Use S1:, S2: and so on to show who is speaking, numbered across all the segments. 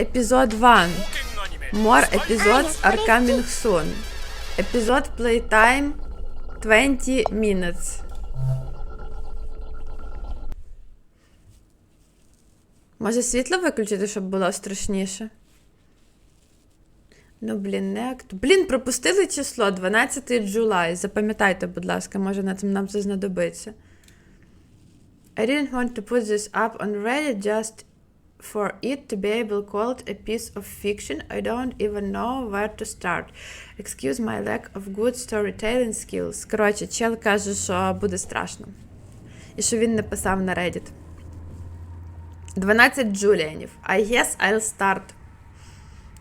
S1: episode 1. More episodes are coming soon. Episode playtime 20 minutes. Може світло виключити, щоб було страшніше? Ну, блін, не акт. Блін, пропустили число 12 July. Запам'ятайте, будь ласка, може на цим нам це знадобиться. I didn't want to put this up on Reddit just for it to be able called a piece of fiction. I don't even know where to start. Excuse my lack of good storytelling skills. Коротше, чел каже, що буде страшно. І що він не писав на Reddit. 12 Джуліанів. I guess I'll start.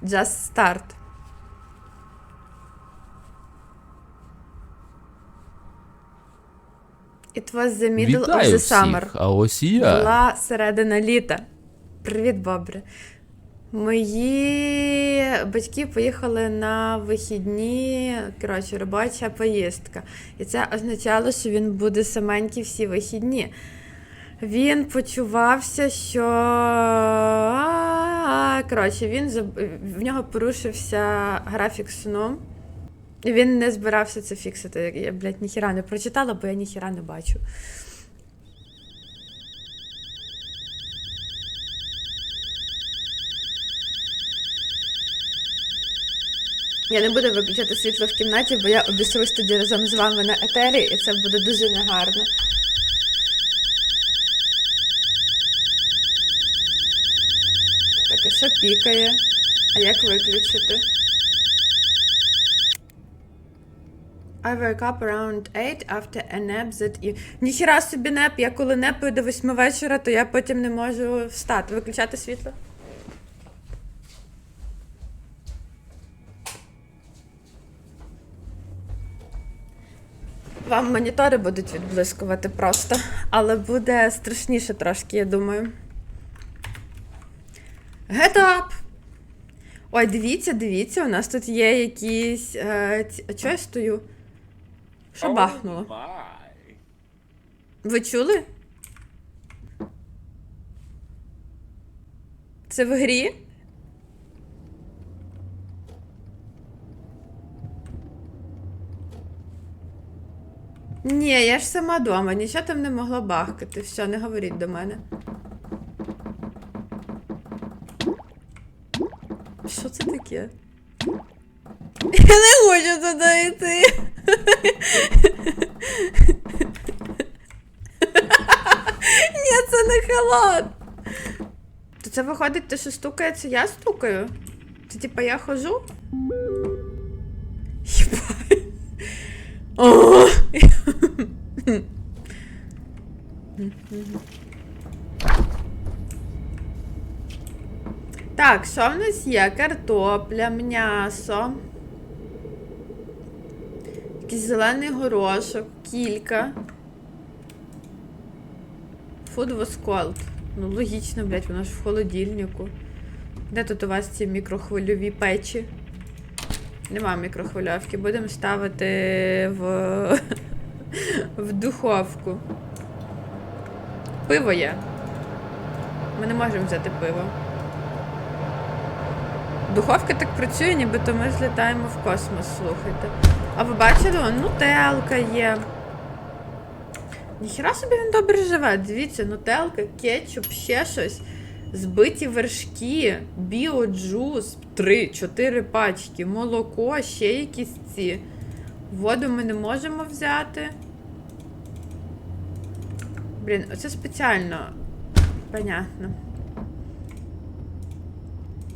S1: Just start. It was the middle
S2: Вітаю
S1: of the
S2: всіх,
S1: summer.
S2: а ось і я.
S1: Була середина літа. Привіт, бобре. Мої батьки поїхали на вихідні, коротше, робоча поїздка. І це означало, що він буде саменький всі вихідні. Він почувався, що. Коротше, він в нього порушився графік сну. Він не збирався це фіксити. Я, блядь, ніхіра не прочитала, бо я ніхіра не бачу. Я не буду виключати світло в кімнаті, бо я обісрусь тоді разом з вами на етері, і це буде дуже негарно. Так, а що пікає? А як виключити? I woke up around 8 after a nap that e- Ніхіра собі неп, я коли непаю до 8 вечора, то я потім не можу встати. Виключати світло? Вам монітори будуть відблискувати просто, але буде страшніше трошки, я думаю. Get up! Ой, дивіться, дивіться, у нас тут є якісь. Е, ці... А чого я стою? Що бахнуло? Ви чули? Це в грі? Ні, я ж сама дома, нічого там не могло бахкати. Все, не говоріть до мене. Що це таке? Я не хочу туди йти. Ні, це не халат. То це виходить, те, що стукається, я стукаю? Це типа я хожу? Єбать. О! Так, що в нас є? Картопля, м'ясо. Якийсь зелений горошок, кілька. Food. Ну, логічно, блядь, воно ж в холодильнику. Де тут у вас ці мікрохвильові печі? Нема мікрохвильовки. Будемо ставити в, в духовку. Пиво є. Ми не можемо взяти пиво. Духовка так працює, нібито ми злітаємо в космос, слухайте. А ви бачили, нутелка є. Ніхіра собі він добре живе. Дивіться, нутелка, кетчуп, ще щось. Збиті вершки, біоджус, 3-4 пачки, молоко, ще якісь ці. Воду ми не можемо взяти. Блін, оце спеціально. Понятно.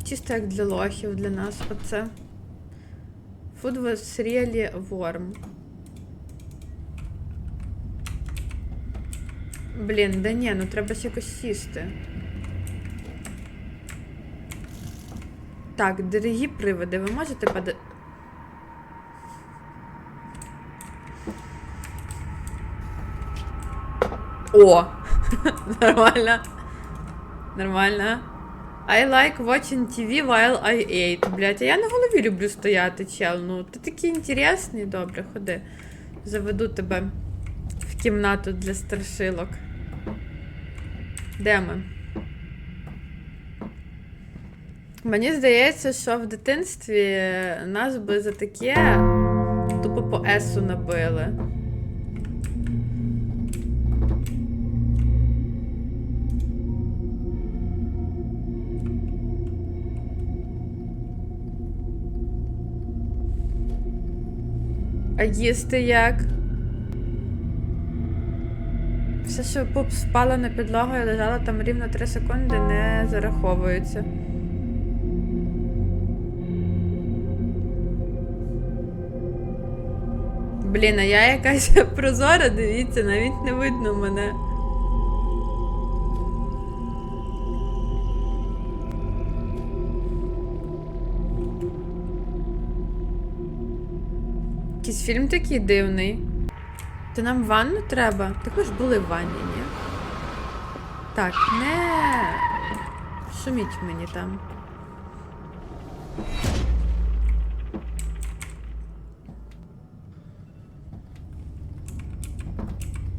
S1: Чисто як для лохів для нас оце. Food was really warm. Блін, да ні, ну треба ж якось сісти. Так, дорогі приводи, ви можете пода... О! Нормально. Нормально. I like watching TV while I ate. Блять, а я на голові люблю стояти, чел. Ну, ти такий інтересний, добре, ходи. Заведу тебе в кімнату для страшилок. Де ми? Мені здається, що в дитинстві нас би за таке тупо по есу набили. А їсти як? Все, що пуп спала на підлогу і лежала там рівно 3 секунди, не зараховується. Блін, а я якась прозора, дивіться, навіть не видно мене. Якийсь фільм такий дивний. То нам ванну треба? Так ми ж були в ванні, ні? Так, не шуміть мені там.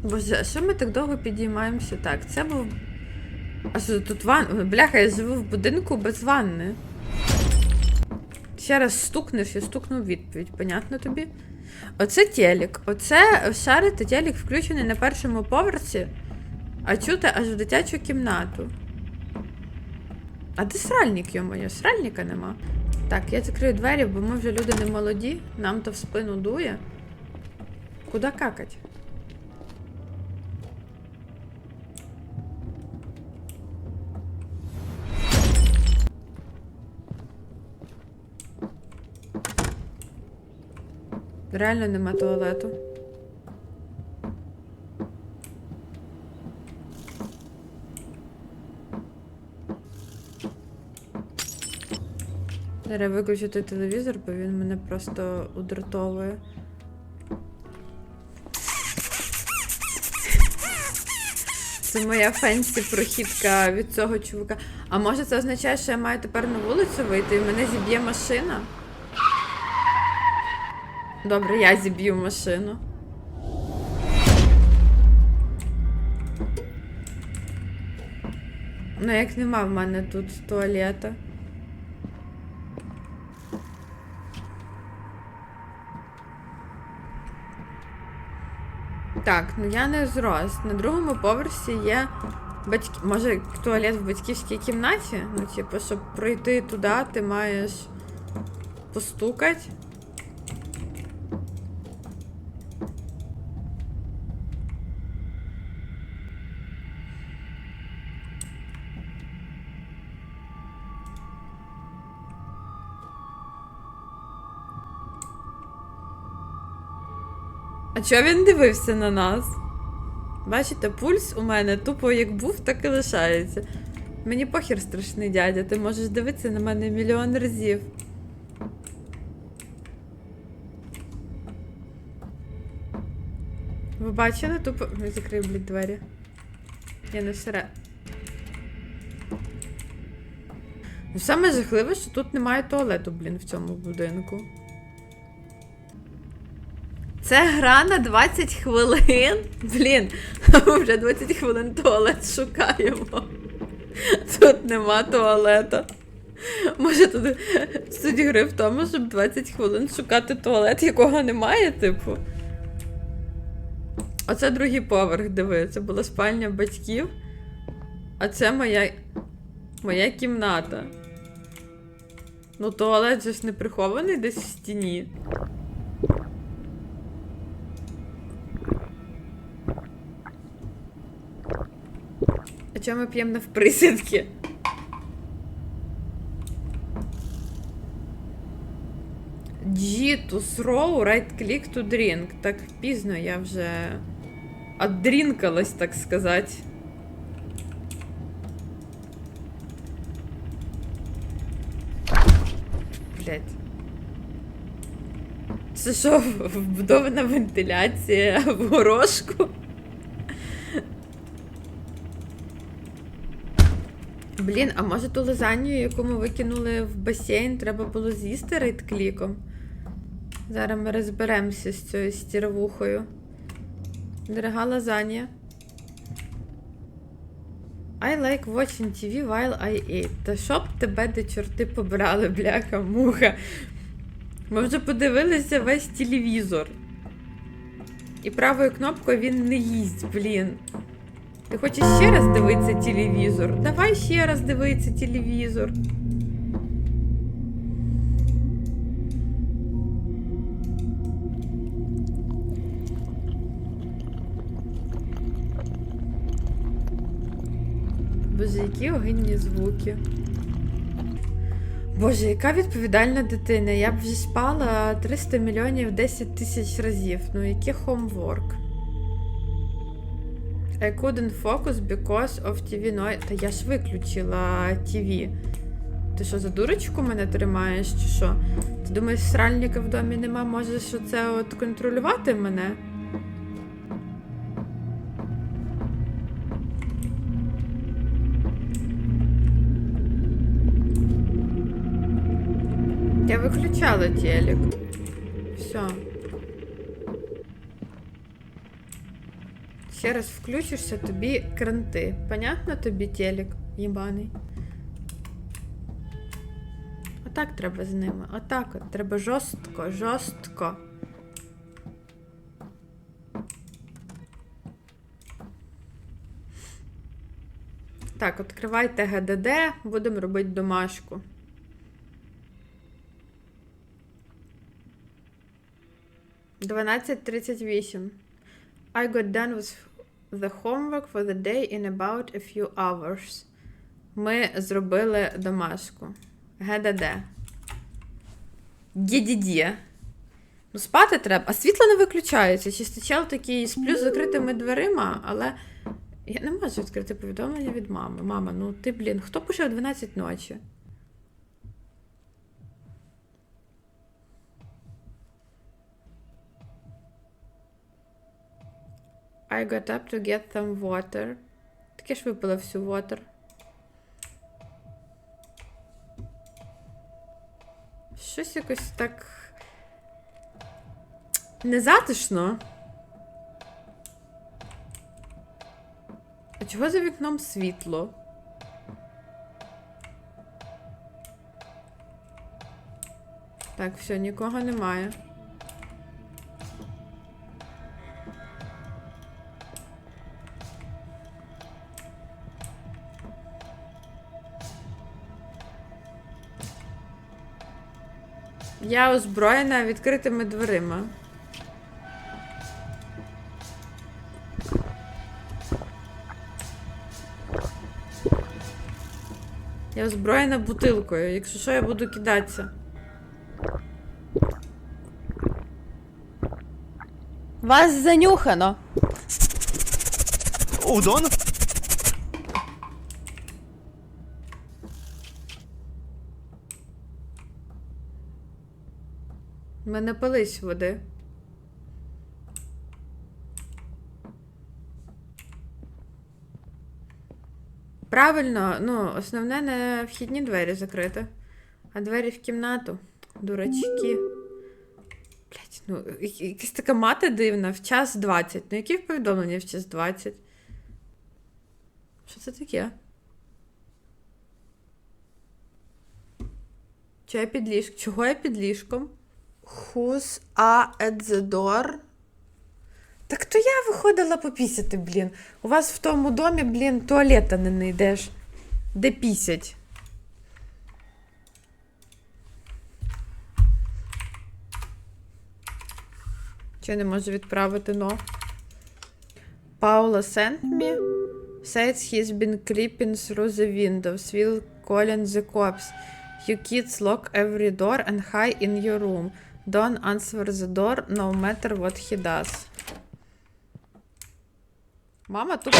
S1: Боже, а що ми так довго підіймаємося? Так, це був. А що тут ван. Бляха, я живу в будинку без ванни. Ще раз стукнеш, я стукну відповідь, понятно тобі? Оце телік. Оце шарити телік включений на першому поверсі, а чути аж в дитячу кімнату. А де сральник, йо-моє? Сральника нема. Так, я закрию двері, бо ми вже люди не молоді, нам то в спину дує. Куди какать? Реально нема туалету. Треба виключити телевізор, бо він мене просто удратовує. Це моя фенсі прохідка від цього чувака. А може це означає, що я маю тепер на вулицю вийти і мене зіб'є машина? Добре, я зіб'ю машину. Ну, як нема в мене тут туалета. Так, ну я не зрос. На другому поверсі є батьки. Може, туалет в батьківській кімнаті? Ну, типу, щоб пройти туди, ти маєш постукати. Чого він дивився на нас? Бачите, пульс у мене тупо як був, так і лишається. Мені похер страшний дядя, ти можеш дивитися на мене мільйон разів. Ви бачили тупо. Не закрию, блядь, двері. Я не всере. Ну, саме жахливе, що тут немає туалету, блін, в цьому будинку. Це гра на 20 хвилин. Блін, вже 20 хвилин туалет шукаємо. Тут нема туалета. Може, тут суть гри в тому, щоб 20 хвилин шукати туалет, якого немає, типу. Оце другий поверх, диви, це була спальня батьків. А це моя. моя кімната. Ну, туалет же ж не прихований десь в стіні. А чому ми п'ємо навприсідки? G to throw, right click to drink. Так пізно я вже отдрінкалась, так сказати. Блять. Це що, вбудована вентиляція в горошку? Блін, а може ту лазанью, яку ми викинули в басейн, треба було з'їсти рейд-кліком? Зараз ми розберемося з цією стіровухою. Дорога лазанья. I like watching TV while I eat. Та щоб тебе де чорти побрали, бляха, муха. Ми вже подивилися весь телевізор. І правою кнопкою він не їсть, блін. Ти хочеш ще раз дивитися телевізор? Давай ще раз дивитися телевізор. Боже, які огидні звуки. Боже, яка відповідальна дитина. Я б вже спала 300 мільйонів 10 тисяч разів. Ну, який homework? I couldn't focus because of TV noise. Та я ж виключила TV. Ти що, за дурочку мене тримаєш, чи що? Ти думаєш, сральника в домі нема, можеш оце от контролювати мене? Я виключала телек. Все. Ще раз включишся, тобі кранти. Понятно тобі телек, їбаний? Отак треба з ними. Отак от. Треба жорстко, жорстко. Так, відкривайте ГДД, будемо робити домашку. Дванадцять тридцять вісім. I got done with the homework for the day in about a few hours. Ми зробили домашку. ГДД. ГДД. Ну, спати треба, а світло не виключається. Чистичел такий сплю з закритими дверима, але я не можу відкрити повідомлення від мами. Мама, ну ти, блін, хто пише о 12 ночі? I got up to get some water. Таке ж випила всю water. Щось якось так. Незатишно. А чого за вікном світло? Так, все, нікого немає. Я озброєна відкритими дверима. Я озброєна бутилкою. Якщо що, я буду кидатися. Вас занюхано.
S2: Удон?
S1: Ми напились води. Правильно, ну, основне не вхідні двері закрити, а двері в кімнату. Дурачки. Блять, ну, якась така мати дивна, в час 20. Ну, які повідомлення в час 20? Що це таке? Чи я під ліжком? Чого я під ліжком? Who's are at the door? Так то я виходила попісяти, блін. У вас в тому домі, блін, туалета не знайдеш. Де пісять? Чи не можу відправити но? Paula sent me. Says he's been creeping through the windows. Will calling the cops. You kids lock every door and hide in your room. Don't answer the door no matter what he does. Мама тут.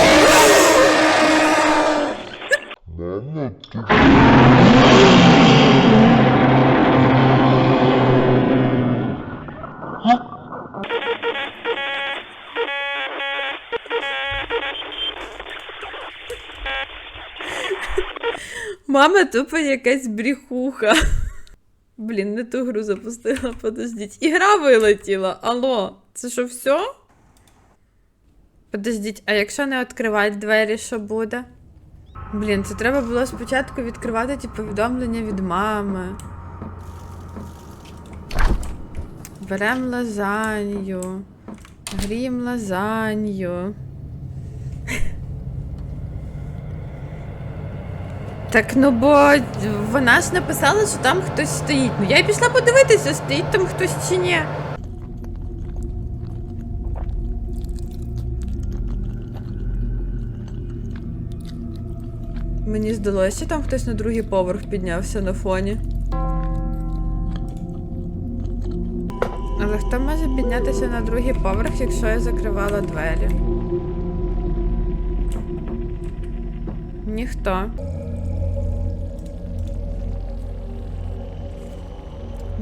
S1: Мама тупо якась бріхуха. Блін, не ту гру запустила, подождіть. Ігра вилетіла. Алло, це що все? Подождіть, а якщо не відкривати двері, що буде? Блін, це треба було спочатку відкривати ті повідомлення від мами. Берем лазанью. Грім лазанью. Так, ну бо вона ж написала, що там хтось стоїть. Ну я й пішла подивитися, стоїть там хтось чи ні. Мені здалося, що там хтось на другий поверх піднявся на фоні. Але хто може піднятися на другий поверх, якщо я закривала двері? Ніхто.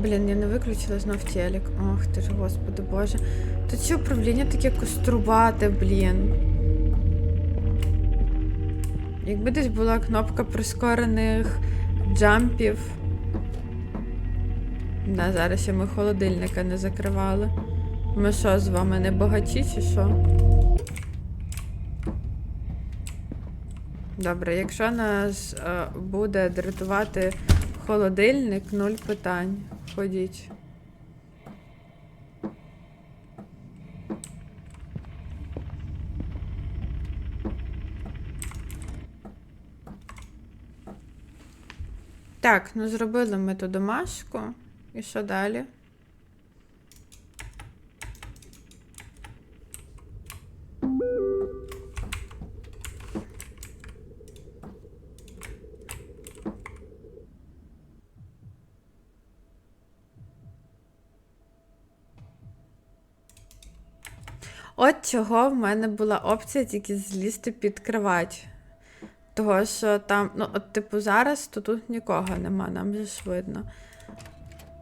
S1: Блін, я не виключила знов телек. Ох ти ж, господи боже. Тут ще управління таке кострубате, блін. Якби десь була кнопка прискорених джампів. Да, зараз ще ми холодильника не закривали. Ми що, з вами не багачі чи що? Добре, якщо нас е, буде дратувати холодильник, нуль питань. Ходіть. Так, ну зробили ми ту домашку. І що далі? От чого в мене була опція тільки злізти під кровать. Того, що там, ну, от, типу, зараз то тут нікого нема, нам же ж видно.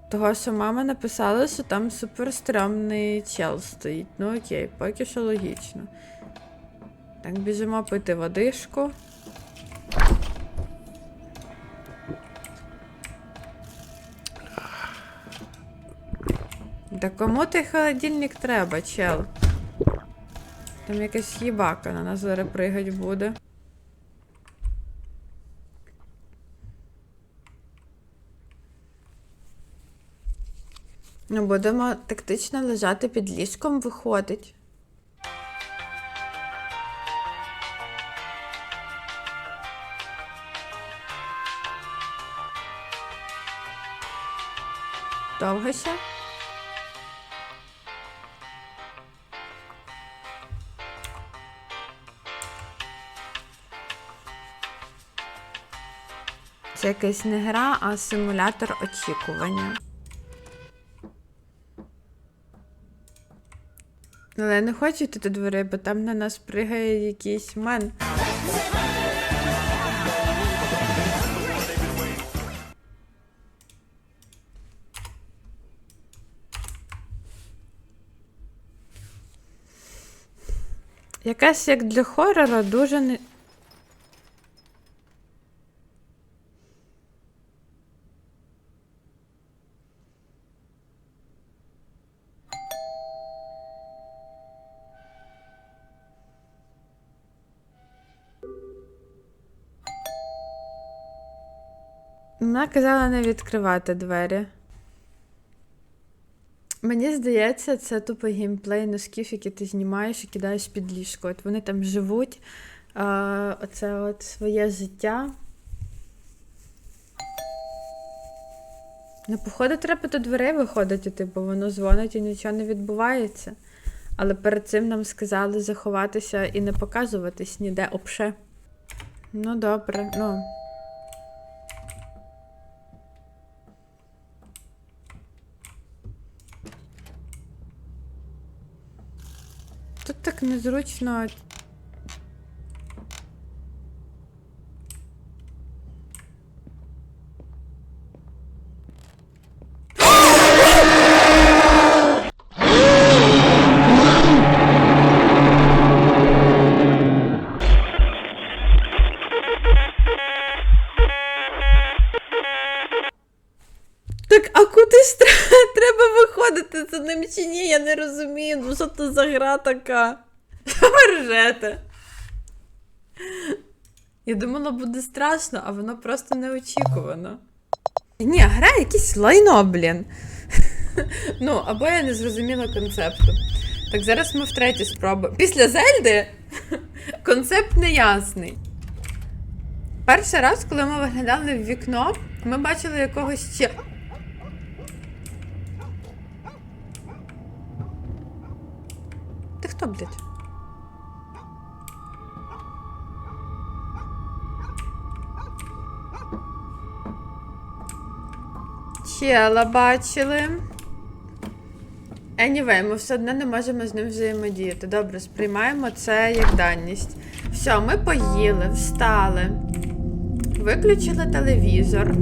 S1: Того, що мама написала, що там суперстрьомний чел стоїть. Ну окей, поки що логічно. Так, біжимо пити водишку. Да кому той холодильник треба, чел? Там якась їбака на нас зараз пригать буде. Ну, будемо тактично лежати під ліжком, виходить. Довго ще? Це якась не гра, а симулятор очікування. Але не хочу йти до дверей, бо там на нас пригає якийсь мен. Якась як для хорора дуже не. Казала не відкривати двері. Мені здається, це тупо геймплей носків, які ти знімаєш і кидаєш під ліжко. От вони там живуть, а, оце от своє життя. Ну, походу, треба до дверей виходити, типу, воно дзвонить і нічого не відбувається. Але перед цим нам сказали заховатися і не показуватись ніде обше. Ну, добре, ну. Тут так незручно. Треба виходити за ним чи ні? Я не розумію. Ну що це за гра така? Ви ржете? Я думала, буде страшно, а воно просто неочікувано. Ні, гра якесь лайно, блін. Ну, або я не зрозуміла концепту. Так, зараз ми втретє спробуємо. Після Зельди концепт неясний. Перший раз, коли ми виглядали в вікно, ми бачили якогось ще. Ти хто, блядь? Чела бачили. Anyway, ми все одно не можемо з ним взаємодіяти. Добре, сприймаємо це як даність. Все, ми поїли, встали, виключили телевізор.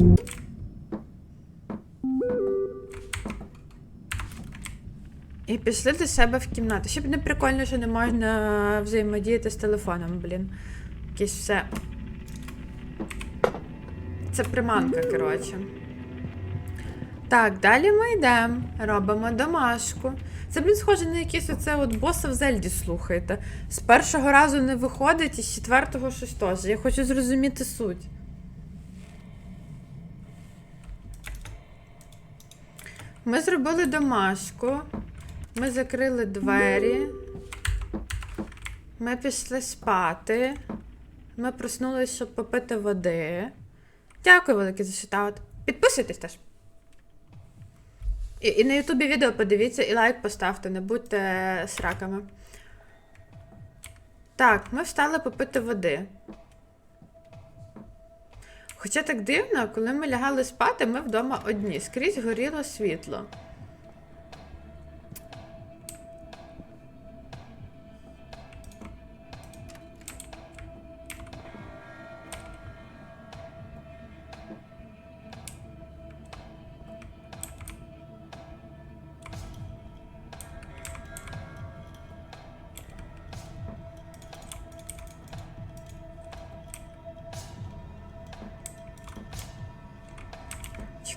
S1: І пішли до себе в кімнату. Ще б не прикольно, що не можна взаємодіяти з телефоном, блін. Якесь все. Це приманка, коротше. Так, далі ми йдемо, робимо домашку. Це, блін, схоже на якийсь оце от боса в Зельді, слухайте. З першого разу не виходить, і з четвертого щось теж. Я хочу зрозуміти суть. Ми зробили домашку. Ми закрили двері. Ми пішли спати. Ми проснулися, щоб попити води. Дякую велике за шитаут. Підписуйтесь теж. І, і на Ютубі відео подивіться і лайк поставте, не будьте сраками. Так, ми встали попити води. Хоча так дивно, коли ми лягали спати, ми вдома одні. Скрізь горіло світло.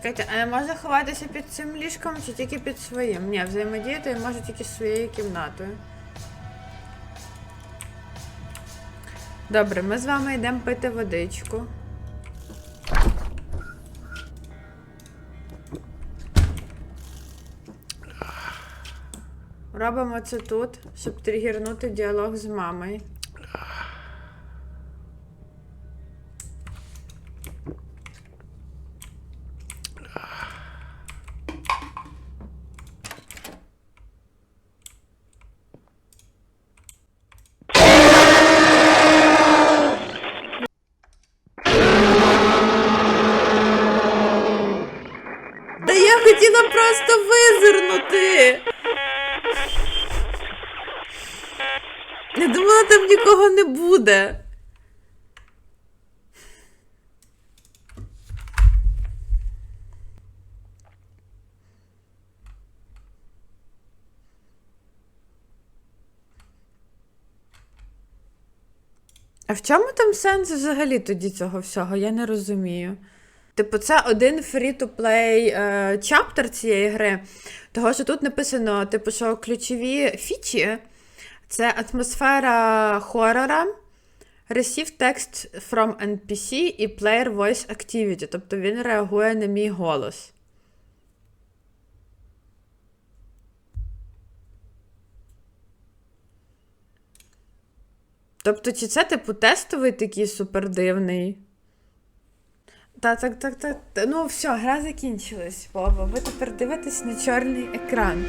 S1: Чекайте, а я можу ховатися під цим ліжком чи тільки під своїм? Ні, взаємодіяти я можу тільки з своєю кімнатою. Добре, ми з вами йдемо пити водичку. Робимо це тут, щоб тригернути діалог з мамою. Да я хотіла просто визирнути. Я думала, там нікого не буде. А в чому там сенс взагалі тоді цього всього? Я не розумію. Типу, це один е, чаптер цієї гри. Того, що тут написано, типу, що ключові фічі це атмосфера хорора, receive text from NPC і player voice activity. Тобто він реагує на мій голос. Тобто, чи це, типу, тестовий такий супердивний? Та, так, так, так. Ну, все, гра закінчилась, Вова. Ви тепер дивитесь на чорний екран.